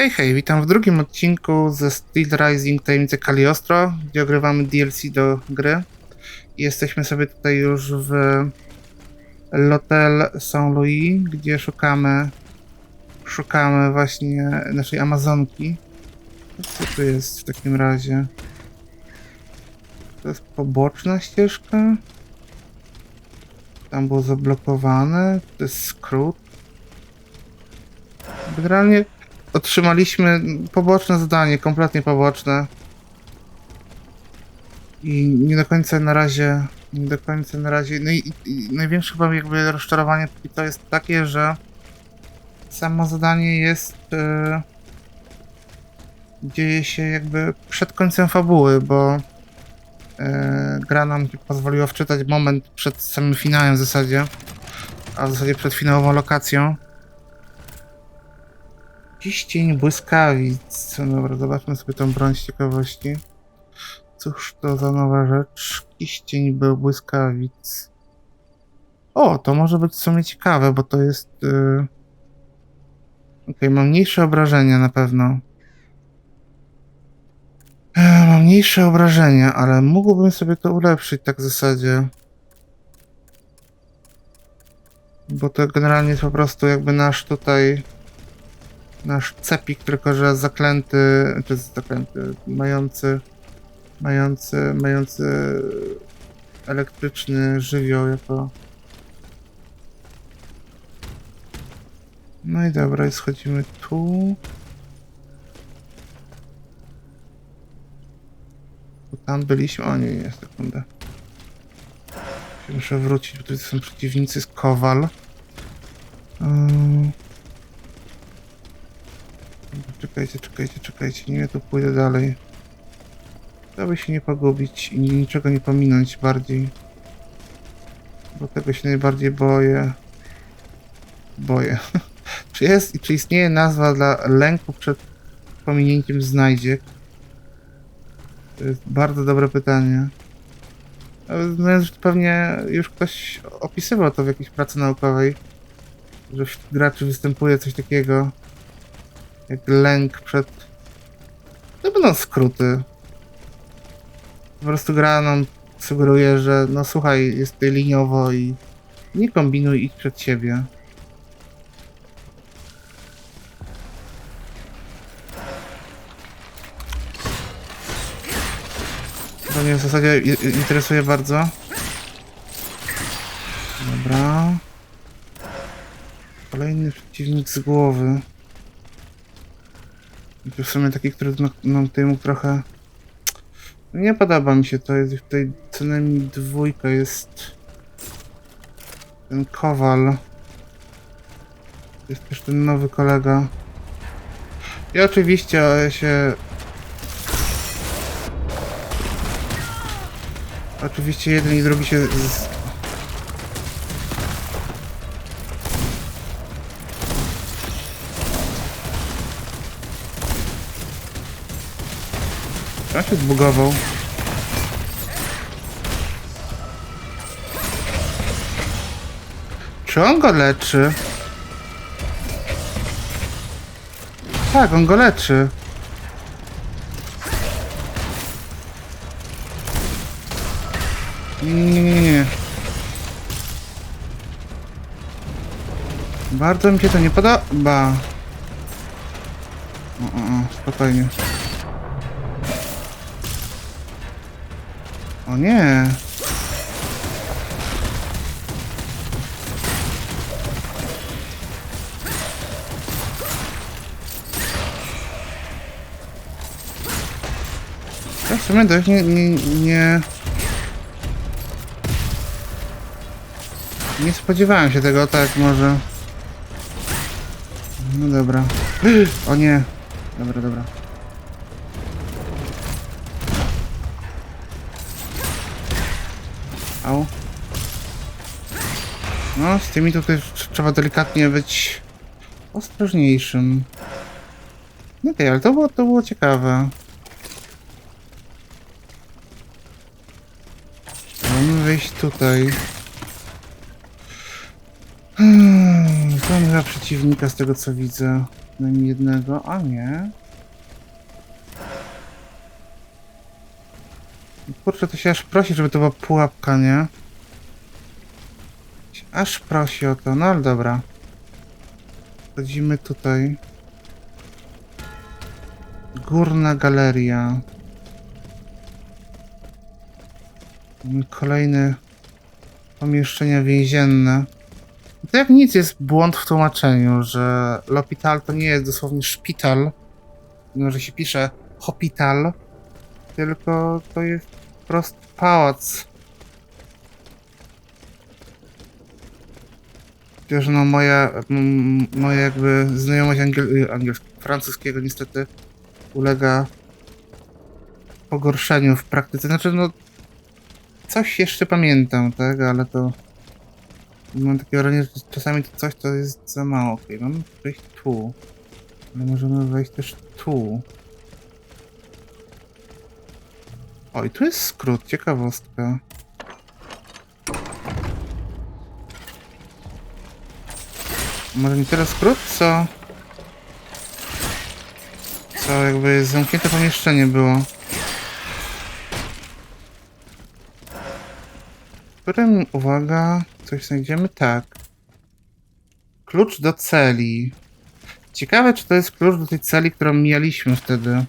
Hej, hej, witam w drugim odcinku ze Steel Rising Tajemnice Kaliostro, gdzie ogrywamy DLC do gry. Jesteśmy sobie tutaj już w L'Hotel Saint-Louis, gdzie szukamy szukamy właśnie naszej Amazonki. Co tu jest w takim razie? To jest poboczna ścieżka. Tam było zablokowane. To jest skrót. Generalnie otrzymaliśmy poboczne zadanie, kompletnie poboczne. I nie do końca na razie, nie do końca na razie, no i, i największe chyba jakby rozczarowanie to jest takie, że samo zadanie jest, e, dzieje się jakby przed końcem fabuły, bo e, gra nam pozwoliła wczytać moment przed samym finałem w zasadzie, a w zasadzie przed finałową lokacją. Cień błyskawic. No Dobra, zobaczmy sobie tą broń z ciekawości. Cóż to za nowa rzecz? Kiścień był błyskawic. O, to może być w sumie ciekawe, bo to jest... Yy... Okej, mam mniejsze obrażenia na pewno. E, mam mniejsze obrażenia, ale mógłbym sobie to ulepszyć tak w zasadzie. Bo to generalnie jest po prostu jakby nasz tutaj nasz cepik, tylko że zaklęty, czy zaklęty, mający, mający, mający elektryczny żywioł jako... No i dobra, i schodzimy tu. Bo Tam byliśmy, o nie, nie, sekundę. Muszę wrócić, bo tutaj są przeciwnicy z Kowal. Ym... Czekajcie, czekajcie, czekajcie, nie, tu pójdę dalej. Aby się nie pogubić i niczego nie pominąć bardziej. Bo tego się najbardziej boję. Boję. czy jest i czy istnieje nazwa dla lęku przed pominięciem znajdziek? To jest bardzo dobre pytanie. No, że pewnie już ktoś opisywał to w jakiejś pracy naukowej, że wśród graczy występuje coś takiego jak lęk przed... To będą skróty. Po prostu gra nam sugeruje, że no słuchaj, jest tutaj liniowo i nie kombinuj, idź przed siebie. To mnie w zasadzie interesuje bardzo. Dobra. Kolejny przeciwnik z głowy. W sumie taki, który no, no mógł trochę... Nie podoba mi się to, jest tutaj co najmniej dwójka jest... Ten Kowal. Jest też ten nowy kolega. I oczywiście się... Oczywiście jeden i drugi się Ja się zbugował. Czy on go leczy? Tak, on go leczy. Nie, nie, nie. Bardzo mi się to nie podoba. O, o, spokojnie. O nie. Ja w sumie dość nie, nie, nie... Nie spodziewałem się tego, tak może. No dobra. O nie. Dobra, dobra. Au. No, z tymi tutaj tr- trzeba delikatnie być ostrożniejszym. No okej, ale to było, to było ciekawe. Mamy wejść tutaj. Hmm, to przeciwnika z tego co widzę. przynajmniej jednego, a nie. Kurczę, to się aż prosi, żeby to była pułapka, nie? Aż prosi o to, no ale dobra. Wchodzimy tutaj. Górna galeria. Kolejne pomieszczenia więzienne. To jak nic jest błąd w tłumaczeniu, że l'hôpital to nie jest dosłownie szpital, mimo że się pisze hospital, tylko to jest prost pałac. Chociaż no moja, moja jakby znajomość angiel, angielskiego, francuskiego niestety ulega pogorszeniu w praktyce. Znaczy no coś jeszcze pamiętam, tak, ale to mam takie wrażenie, że czasami to coś to jest za mało. Okej, mamy wejść tu. Ale możemy wejść też tu. O, i tu jest skrót, ciekawostka. Może nie teraz skrót, co? Co, jakby zamknięte pomieszczenie było. W którym, uwaga, coś znajdziemy? Tak. Klucz do celi. Ciekawe, czy to jest klucz do tej celi, którą mijaliśmy wtedy.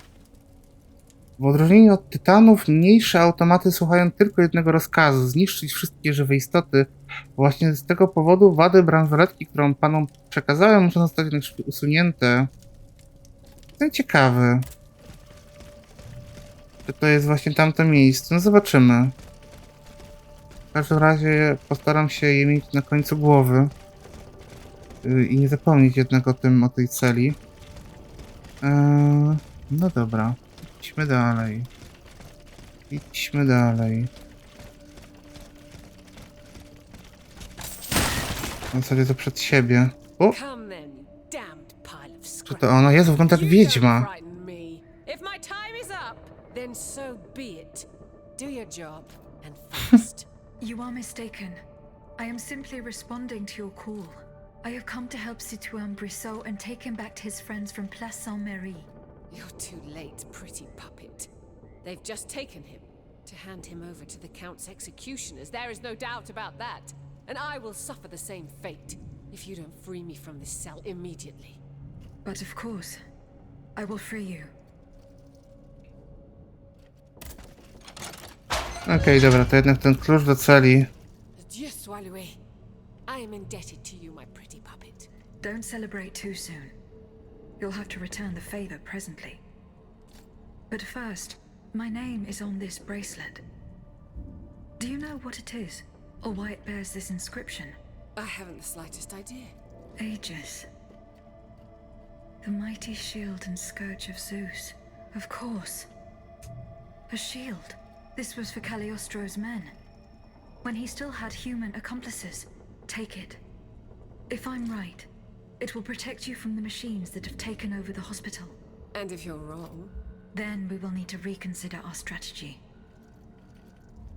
W odróżnieniu od tytanów, mniejsze automaty słuchają tylko jednego rozkazu zniszczyć wszystkie żywe istoty. Właśnie z tego powodu wady bransoletki, którą panom przekazałem, muszą zostać usunięte. To ciekawe. Czy to jest właśnie tamto miejsce? No zobaczymy. W każdym razie postaram się je mieć na końcu głowy. Yy, I nie zapomnieć jednak o tym, o tej celi. Eee, no dobra. Idźmy dalej. Idźmy dalej. W zasadzie to przed siebie. O! Czy to ona? Jezu, wygląda jak wiedźma. then so be it. Do your job and fast. You are mistaken. I am simply responding to your call. I have come to help Citoyen Brissot and take him back to his friends from Place Saint-Méry. You're too late, pretty puppet. They've just taken him to hand him over to the Count's executioners. There is no doubt about that. And I will suffer the same fate if you don't free me from this cell immediately. But of course, I will free you. Okej, dobra, to jednak ten klucz do celi. Dieu soit loué. I am indebted to you, my pretty puppet. Don't celebrate too soon. You'll have to return the favor presently. But first, my name is on this bracelet. Do you know what it is, or why it bears this inscription? I haven't the slightest idea. Aegis. The mighty shield and scourge of Zeus. Of course. A shield. This was for Cagliostro's men. When he still had human accomplices. Take it. If I'm right, it will protect you from the machines that have taken over the hospital. And if you're wrong, Then we will need to reconsider our strategy.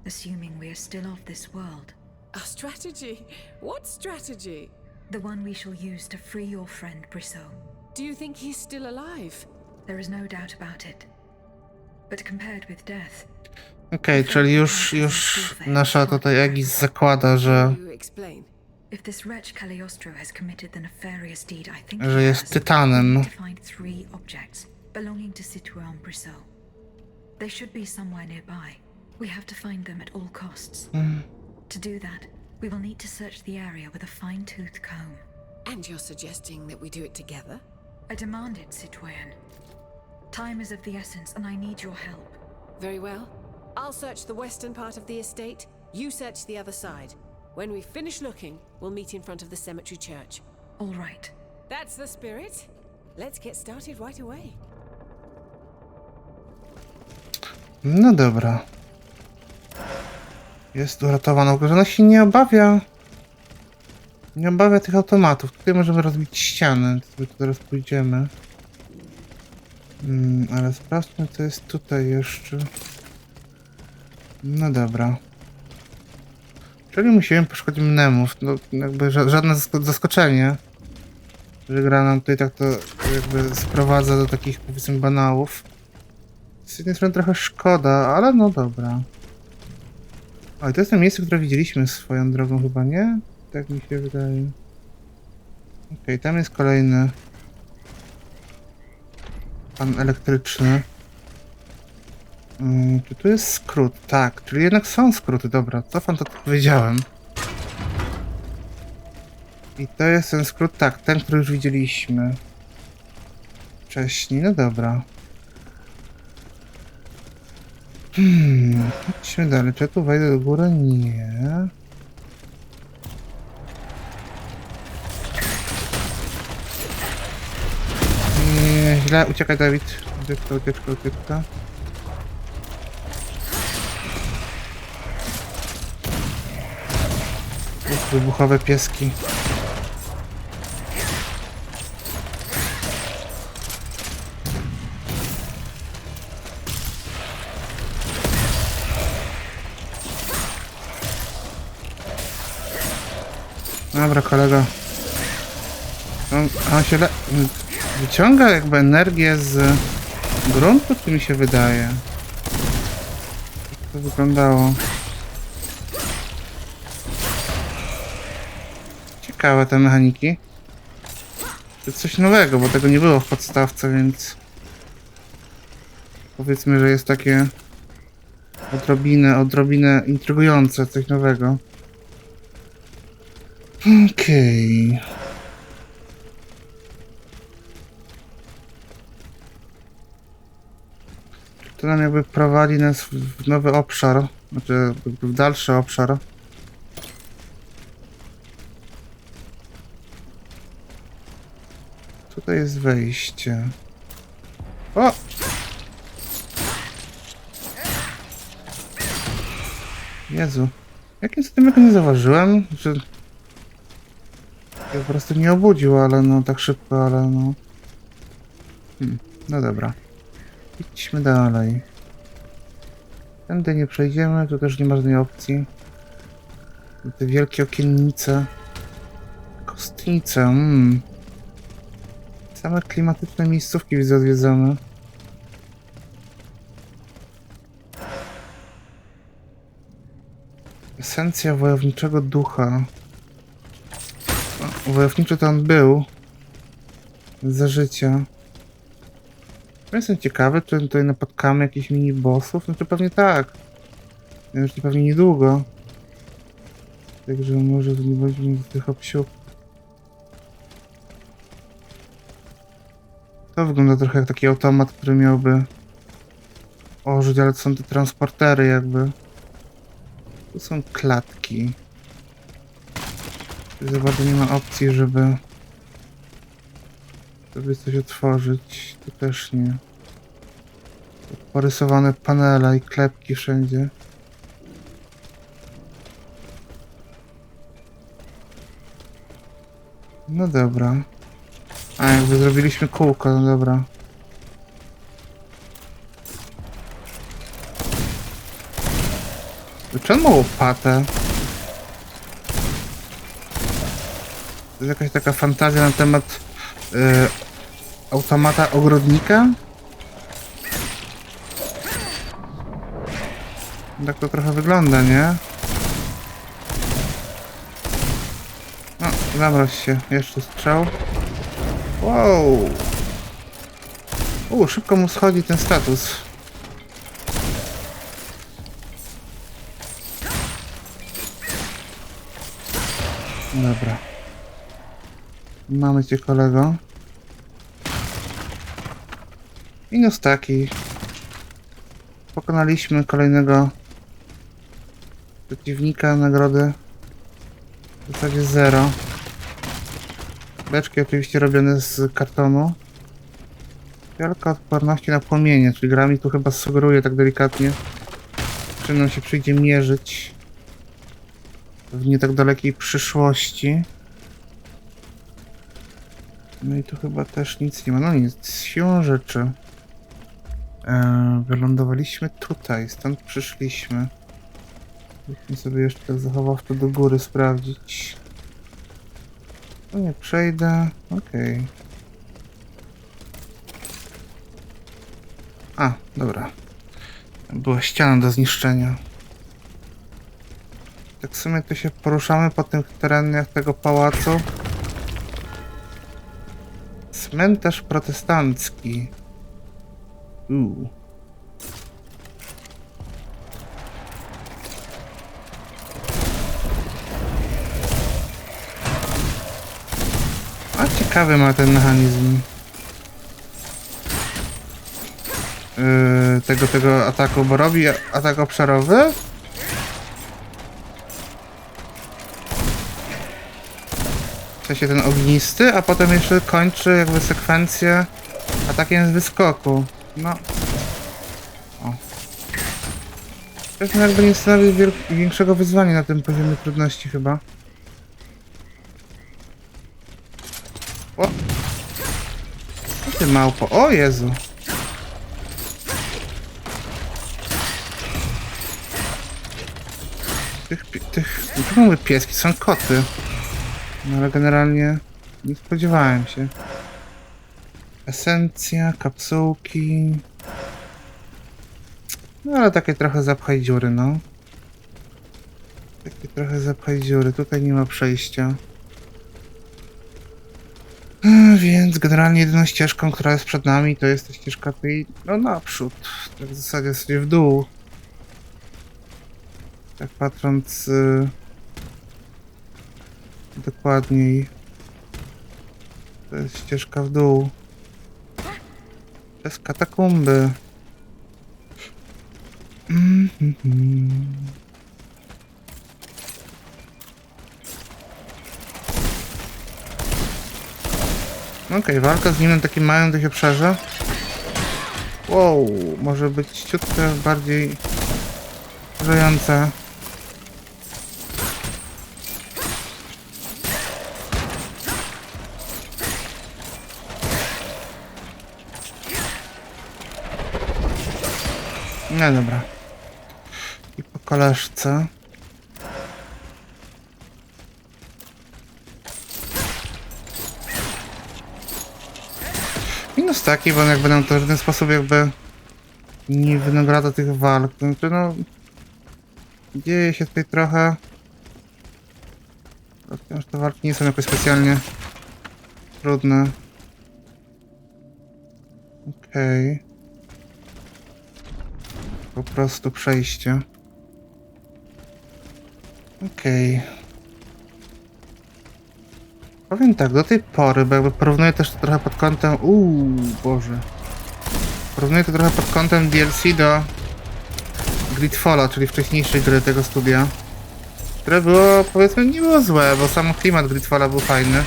Assuming we are still of this world. our strategy? What strategy? The one we shall use to free your friend Brissot. Do you think he's still alive? There is no doubt about it. But compared with death, Okej, czyli już, już nasza tutaj Egis zakłada, że, You explain. If this wretch Cagliostro has committed the nefarious deed, I think że he jest has, tytanem. we need to find three objects belonging to Citoyen Brissot. They should be somewhere nearby. We have to find them at all costs. Hmm. To do that, we will need to search the area with a fine-tooth comb. And you're suggesting that we do it together? I demand it, Citoyen. Time is of the essence, and I need your help. Very well. I'll search the western part of the estate, you search the other side. When we finish looking, we'll meet in front of the cemetery church. All right. That's the spirit. Let's get started right away. No dobra. Jest uratowana, że ona się nie obawia. Nie obawia tych automatów. Tutaj możemy rozbić ścianę. Tu teraz pójdziemy. Mm, ale sprawdźmy, co jest tutaj jeszcze. No dobra. Czyli musimy poszkodzić mnemów. No, jakby ża- żadne zasko- zaskoczenie. że gra nam tutaj tak to jakby sprowadza do takich powiedzmy banałów. Z jednej strony trochę szkoda, ale no dobra. O, i to jest to miejsce, które widzieliśmy swoją drogą chyba, nie? Tak mi się wydaje. Okej, tam jest kolejny pan elektryczny. Mm, czy tu jest skrót? Tak, czyli jednak są skróty, dobra, cofam to, co powiedziałem. I to jest ten skrót, tak, ten, który już widzieliśmy wcześniej, no dobra. Hmm, chodźmy dalej, czy ja tu wejdę do góry? Nie. Nie, źle, uciekaj Dawid. Ucieczka, ucieczka, ucieczka. Wybuchowe pieski. Dobra, kolega. On, on się wyciąga jakby energię z gruntu, czy mi się wydaje? Jak to wyglądało? Ciekawe te mechaniki. To coś nowego, bo tego nie było w podstawce, więc... Powiedzmy, że jest takie... Odrobinę, odrobinę intrygujące, coś nowego. Okej. To nam jakby prowadzi nas w nowy obszar, znaczy w dalszy obszar. Tutaj jest wejście. O! Jezu. Jakim cudem ja go nie zauważyłem? Że... Ja po prostu nie obudził, ale no tak szybko, ale no... Hmm, no dobra. Idźmy dalej. Tędy nie przejdziemy, tu też nie ma żadnej opcji. Te wielkie okiennice. Kostnice, mm. Same klimatyczne miejscówki widzę odwiedzone. Esencja wojowniczego ducha. O, Wojowniczy to on był. Za życia. Ja Jestem ciekawy, czy tutaj napotkamy jakichś mini-bossów. Znaczy pewnie tak. Już pewnie niedługo. Także może to nie będzie z tych obsiłków. To wygląda trochę jak taki automat, który miałby ożyć, ale to są te transportery jakby. Tu są klatki. Za bardzo nie ma opcji, żeby żeby coś otworzyć. Tu też nie. Porysowane panele i klepki wszędzie. No dobra. A, jakby zrobiliśmy kółko, no dobra. Ma łopatę? To jest jakaś taka fantazja na temat y, automata ogrodnika? Tak to trochę wygląda, nie? No, zamroź się. Jeszcze strzał. Wow! U, szybko mu schodzi ten status. Dobra. Mamy cię kolego. Minus taki. Pokonaliśmy kolejnego przeciwnika, nagrody w zasadzie zero. Beczki oczywiście robione z kartonu. Wielka odporności na płomienie, czyli gra mi tu chyba sugeruje tak delikatnie, że nam się przyjdzie mierzyć w nie tak dalekiej przyszłości. No i tu chyba też nic nie ma. No nic, siłą rzeczy. Eee, wylądowaliśmy tutaj, stąd przyszliśmy. Byśmy sobie jeszcze tak zachowawczo do góry sprawdzić. Tu nie przejdę. Okej. A, dobra. Była ściana do zniszczenia. Tak w sumie to się poruszamy po tych terenach tego pałacu. Cmentarz protestancki. Uuu. Ciekawy ma ten mechanizm. Yy, tego, tego ataku, bo robi atak obszarowy. W sensie ten ognisty, a potem jeszcze kończy jakby sekwencję atakiem z wyskoku. No. O. Zresztą jakby nie stanowi większego wyzwania na tym poziomie trudności chyba. O! Co ty małpo? O Jezu! Tych, tych, nie mówię pieski, są koty. No ale generalnie nie spodziewałem się. Esencja, kapsułki. No ale takie trochę zapchaj dziury, no. Takie trochę zapchaj dziury. Tutaj nie ma przejścia. Więc generalnie jedyną ścieżką, która jest przed nami, to jest ta ścieżka tej, no naprzód. Tak w zasadzie sobie w dół. Tak patrząc y, dokładniej. To jest ścieżka w dół. Przez katakumby. Mhm. Okej, walka z nim na takim małym dość obszarze. Wow, może być ciutkę bardziej wkurzająca. No dobra. I po koleżce. Taki, bo jakby nam to w żaden sposób jakby nie wynagradza tych walk. To znaczy, no... Dzieje się tutaj trochę. Wciąż te walki nie są jakoś specjalnie trudne. Okej. Po prostu przejście. Okej. Powiem tak, do tej pory, bo jakby porównuję też to trochę pod kątem... Uuu, Boże. Porównuję to trochę pod kątem DLC do Gridfalla, czyli wcześniejszej gry tego studia. Które było, powiedzmy, nie było złe, bo sam klimat Gridfalla był fajny.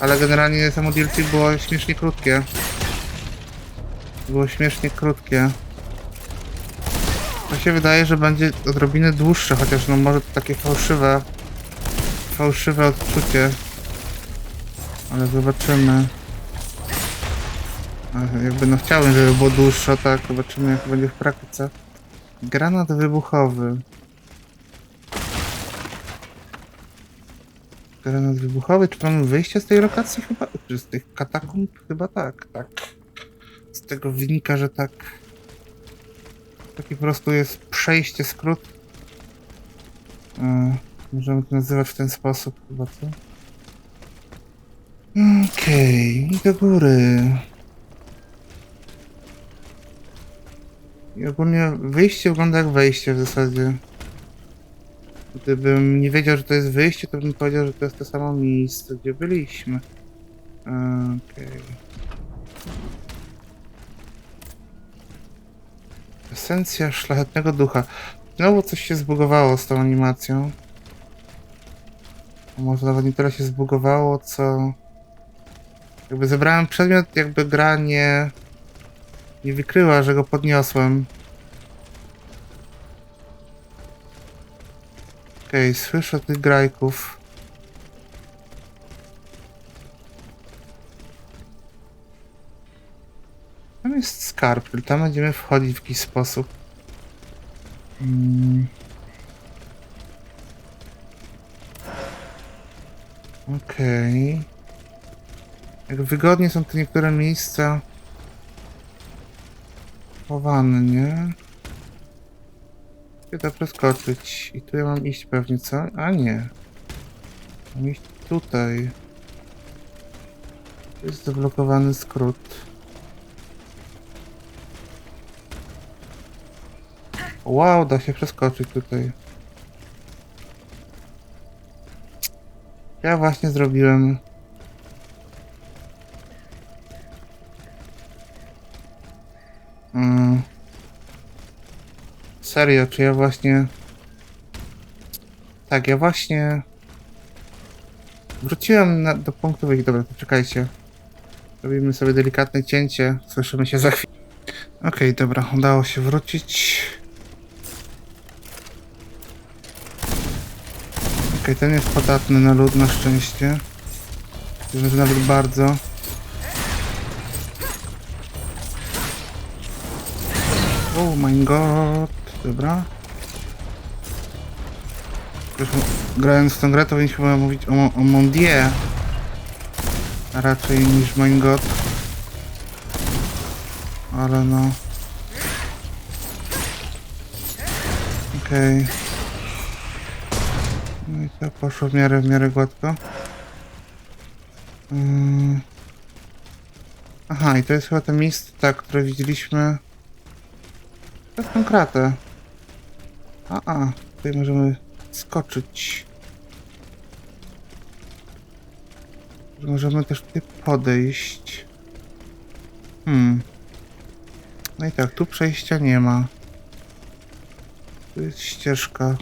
Ale generalnie samo DLC było śmiesznie krótkie. Było śmiesznie krótkie. To się wydaje, że będzie odrobinę dłuższe, chociaż no może to takie fałszywe, fałszywe odczucie. Ale zobaczymy. Jakby no chciałbym, żeby było dłuższe, tak zobaczymy jak będzie w praktyce. Granat wybuchowy. Granat wybuchowy, czy mamy wyjście z tej lokacji chyba? Czy z tych katakumb? Chyba tak, tak. Z tego wynika, że tak. Taki po prostu jest przejście, skrót. E, możemy to nazywać w ten sposób chyba, co? Okej, i do góry. I ogólnie wyjście wygląda jak wejście w zasadzie. Gdybym nie wiedział, że to jest wyjście, to bym powiedział, że to jest to samo miejsce, gdzie byliśmy. Okej. Esencja szlachetnego ducha. Znowu coś się zbugowało z tą animacją. Może nawet nie tyle się zbugowało, co... Jakby zebrałem przedmiot, jakby gra nie... Nie wykryła, że go podniosłem. Okej, słyszę tych grajków. Tam jest skarb, tam będziemy wchodzić w jakiś sposób. Mm. Okej. Jak wygodnie są te niektóre miejsca chowane, nie? Gdzie to preskoczyć? I tu ja mam iść pewnie, co? A nie. Mam iść tutaj. Tu jest zablokowany skrót. Wow, da się przeskoczyć tutaj. Ja właśnie zrobiłem. Serio, czy ja właśnie. Tak, ja właśnie. Wróciłem na, do punktu wyjścia. Dobra, to czekajcie. Robimy sobie delikatne cięcie. Słyszymy się za chwilę. Okej, dobra, udało się wrócić. Okej, ten jest podatny na lód, na szczęście. Że nawet bardzo. Oh my god. Dobra. Już grając w tę grę, to powinniśmy mówić o, o Mondier. A raczej niż mein god. Ale no. Okej. No i to poszło w miarę, w miarę gładko. Mm. Aha, i to jest chyba to miejsce, tak, które widzieliśmy. To jest tą kratę. A, a, tutaj możemy skoczyć. Możemy też tutaj podejść. Hmm. No i tak, tu przejścia nie ma. Tu jest ścieżka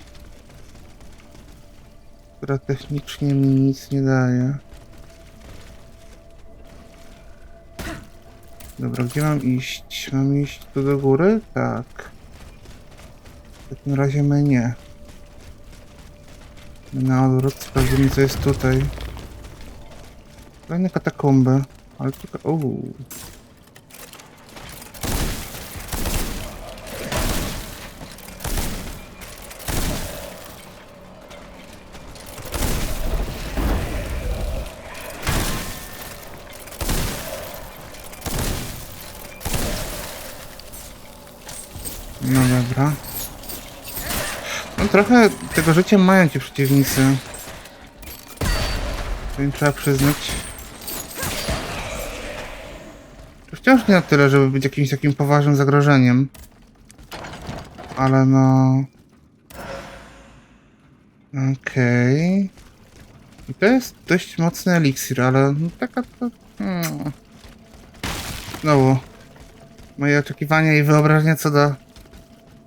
która technicznie mi nic nie daje. Dobra, gdzie mam iść? Mam iść tu do góry? Tak. W takim razie my nie. Na odwrót sprawdzimy co jest tutaj. Kolejne katakomby. Ale tylko... Uuu. Trochę tego życia mają ci przeciwnicy. To im trzeba przyznać. To Wciąż nie na tyle, żeby być jakimś takim poważnym zagrożeniem. Ale no... Okej. I to jest dość mocny eliksir, ale no taka to... Hmm. Znowu. Moje oczekiwania i wyobrażenia co do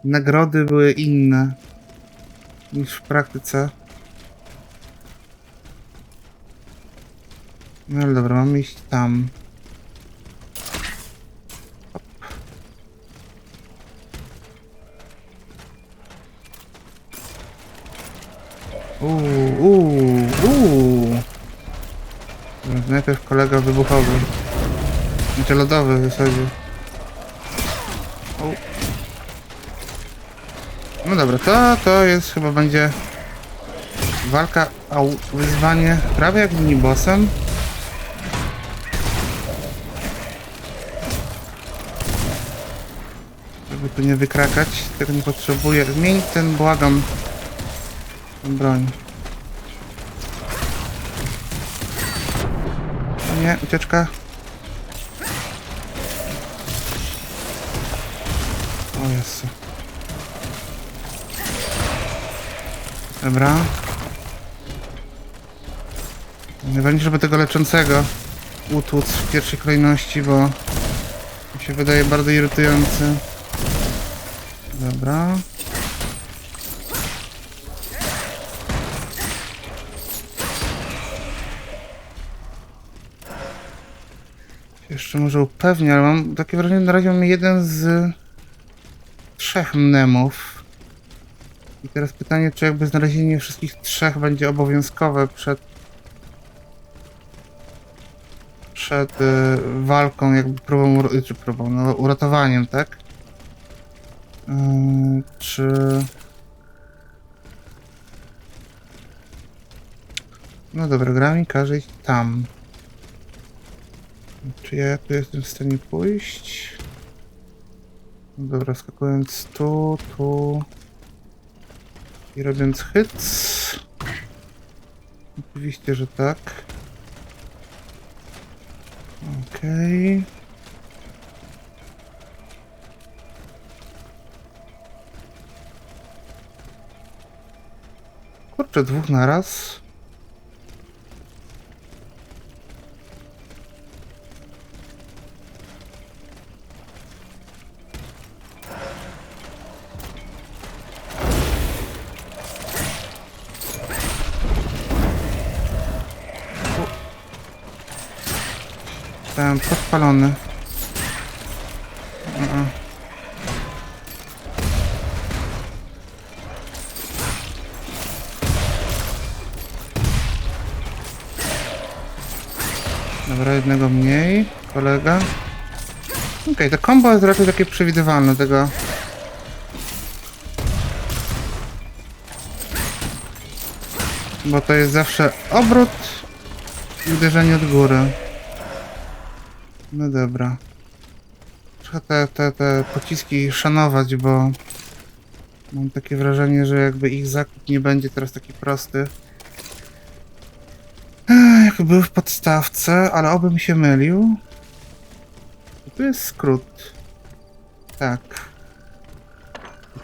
nagrody były inne niż w praktyce. No ale dobra, mamy iść tam. Uuu, uuu. Najpierw kolega wybuchowy. Znaczy lodowy w zasadzie. No dobra, to, to jest chyba będzie walka, a wyzwanie prawie jak minibossem. Żeby tu nie wykrakać, tego nie potrzebuję. Zmień ten, błagam, broń. O Nie, ucieczka. O Jezu. Dobra. Najważniejsze, żeby tego leczącego utłuc w pierwszej kolejności, bo mi się wydaje bardzo irytujący. Dobra. Jeszcze może upewnię, ale mam takie wrażenie, że na razie mamy jeden z trzech mnemów. I teraz pytanie, czy jakby znalezienie wszystkich trzech będzie obowiązkowe przed przed y, walką, jakby próbą, czy próbą, no, uratowaniem, tak? Y, czy... No dobra, gra mi każe iść tam. Czy ja tu jestem w stanie pójść? Dobra, skakując tu, tu i robiąc hyc. Oczywiście, że tak. Okej. Kurczę, dwóch na raz. Ten podpalony. Dobra, jednego mniej. Kolega. Okej, to combo jest raczej takie przewidywalne tego. Bo to jest zawsze obrót i uderzenie od góry. No dobra. Trzeba te, te, te pociski szanować, bo mam takie wrażenie, że jakby ich zakup nie będzie teraz taki prosty. Ech, Jak był w podstawce, ale obym się mylił. Tu jest skrót. Tak.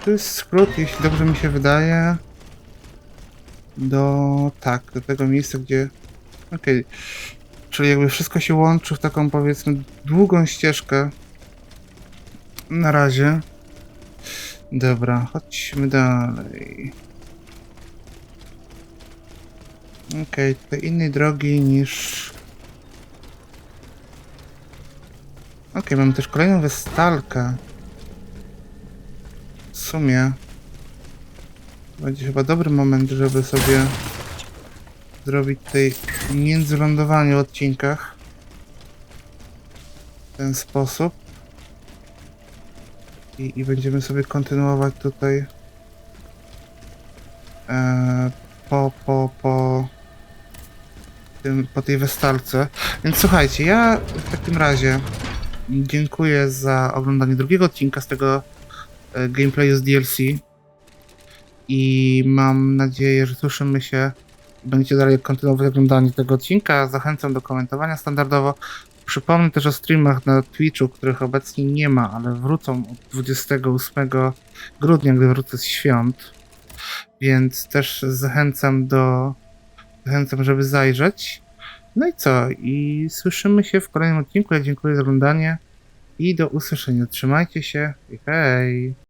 Tu jest skrót, jeśli dobrze mi się wydaje. Do. Tak, do tego miejsca, gdzie. Okej. Czyli jakby wszystko się łączy w taką powiedzmy długą ścieżkę. Na razie. Dobra, chodźmy dalej. Okej, tutaj innej drogi niż... Okej, mamy też kolejną wystalkę. W sumie... Będzie chyba dobry moment, żeby sobie zrobić tutaj międzylądowanie w odcinkach. W ten sposób. I, i będziemy sobie kontynuować tutaj e, po, po, po, tym, po tej westalce. Więc słuchajcie, ja w takim razie dziękuję za oglądanie drugiego odcinka z tego e, gameplayu z DLC. I mam nadzieję, że słyszymy się będziecie dalej kontynuować oglądanie tego odcinka. Zachęcam do komentowania standardowo. Przypomnę też o streamach na Twitchu, których obecnie nie ma, ale wrócą od 28 grudnia, gdy wrócę z świąt. Więc też zachęcam do. Zachęcam, żeby zajrzeć. No i co? I słyszymy się w kolejnym odcinku. Ja dziękuję za oglądanie i do usłyszenia. Trzymajcie się i hej!